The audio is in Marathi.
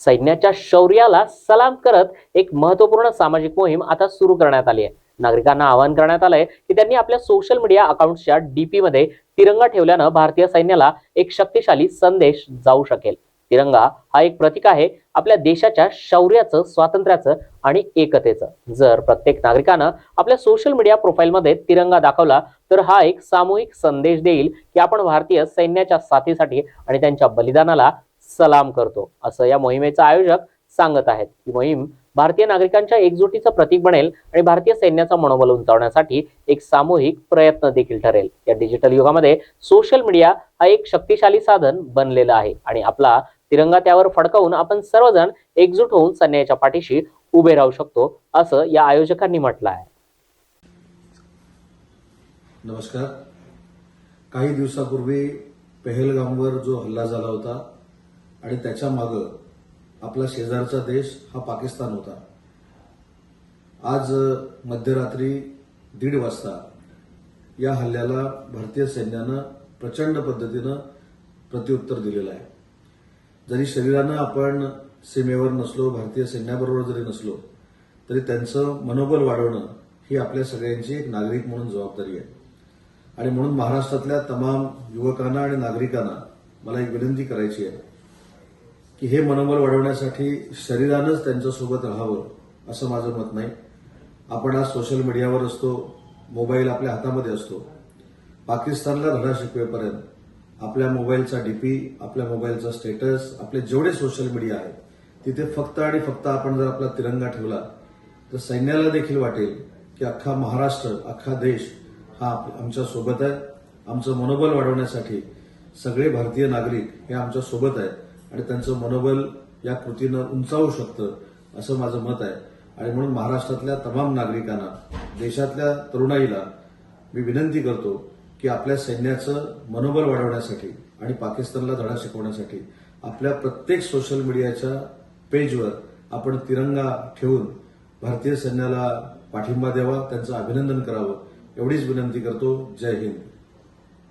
सैन्याच्या शौर्याला सलाम करत एक महत्त्वपूर्ण सामाजिक मोहीम आता सुरू करण्यात आली आहे. नागरिकांना आवाहन करण्यात आलंय की त्यांनी आपल्या सोशल मीडिया अकाउंटच्या डीपी मध्ये तिरंगा ठेवल्यानं भारतीय सैन्याला एक शक्तिशाली संदेश जाऊ शकेल. तिरंगा हा एक प्रतीक आहे आपल्या देशाच्या शौर्याचं स्वातंत्र्याचं आणि एकतेचं. जर प्रत्येक नागरिकानं आपल्या सोशल मीडिया प्रोफाईलमध्ये तिरंगा दाखवला तर हा एक सामूहिक संदेश देईल की आपण भारतीय सैन्याच्या साथीसाठी आणि त्यांच्या बलिदानाला सलाम करतो असं या मोहिमेचा आयोजक सांगत आहेत. ही मोहीम भारतीय नागरिकांच्या एकजुटीचं प्रतीक बनेल आणि भारतीय सैन्याचं मनोबल उंचावण्यासाठी एक सामूहिक प्रयत्न देखील ठरेल. या डिजिटल युगामध्ये सोशल मीडिया हा एक शक्तिशाली साधन बनलेलं आहे आणि आपला तिरंगा त्यावर फडकवून आपण सर्वजण एकजूट होऊन सैन्याच्या पाठीशी उभे राहू शकतो असं या आयोजकांनी म्हटलं आहे. नमस्कार. काही दिवसापूर्वी पहलगामवर जो हल्ला झाला होता आणि त्याच्या मागं आपला शेजारचा देश हा पाकिस्तान होता. आज मध्यरात्री दीड वाजता या हल्ल्याला भारतीय सैन्यानं प्रचंड पद्धतीनं प्रत्युत्तर दिलेलं आहे. जरी शरीरानं आपण सीमेवर नसलो भारतीय सैन्याबरोबर जरी नसलो तरी त्यांचं मनोबल वाढवणं ही आपल्या सगळ्यांची एक नागरिक म्हणून जबाबदारी आहे. आणि म्हणून महाराष्ट्रातल्या तमाम युवकांना आणि नागरिकांना मला एक विनंती करायची आहे. की हे मनोबल वाढवण्यासाठी शरीरानंच त्यांच्यासोबत राहावं असं माझं मत नाही. आपण आज सोशल मीडियावर असतो मोबाईल आपल्या हातामध्ये असतो. पाकिस्तानला धडा शिकवेपर्यंत आपल्या मोबाईलचा डीपी आपल्या मोबाईलचा स्टेटस आपले जेवढे सोशल मीडिया आहेत तिथे फक्त आणि फक्त आपण जर आपला तिरंगा ठेवला तर सैन्याला देखील वाटेल की अख्खा महाराष्ट्र अख्खा देश हा आमच्यासोबत आहे. आमचं मनोबल वाढवण्यासाठी सगळे भारतीय नागरिक हे आमच्यासोबत आहेत. आणि त्यांचं मनोबल या कृतीनं उंचावू शकतं असं माझं मत आहे. आणि म्हणून महाराष्ट्रातल्या तमाम नागरिकांना देशातल्या तरुणाईला मी विनंती करतो की आपल्या सैन्याचं मनोबल वाढवण्यासाठी आणि पाकिस्तानला धडा शिकवण्यासाठी आपल्या प्रत्येक सोशल मीडियाच्या पेजवर आपण तिरंगा ठेवून भारतीय सैन्याला पाठिंबा द्यावा त्यांचं अभिनंदन करावं एवढीच विनंती करतो. जय हिंद.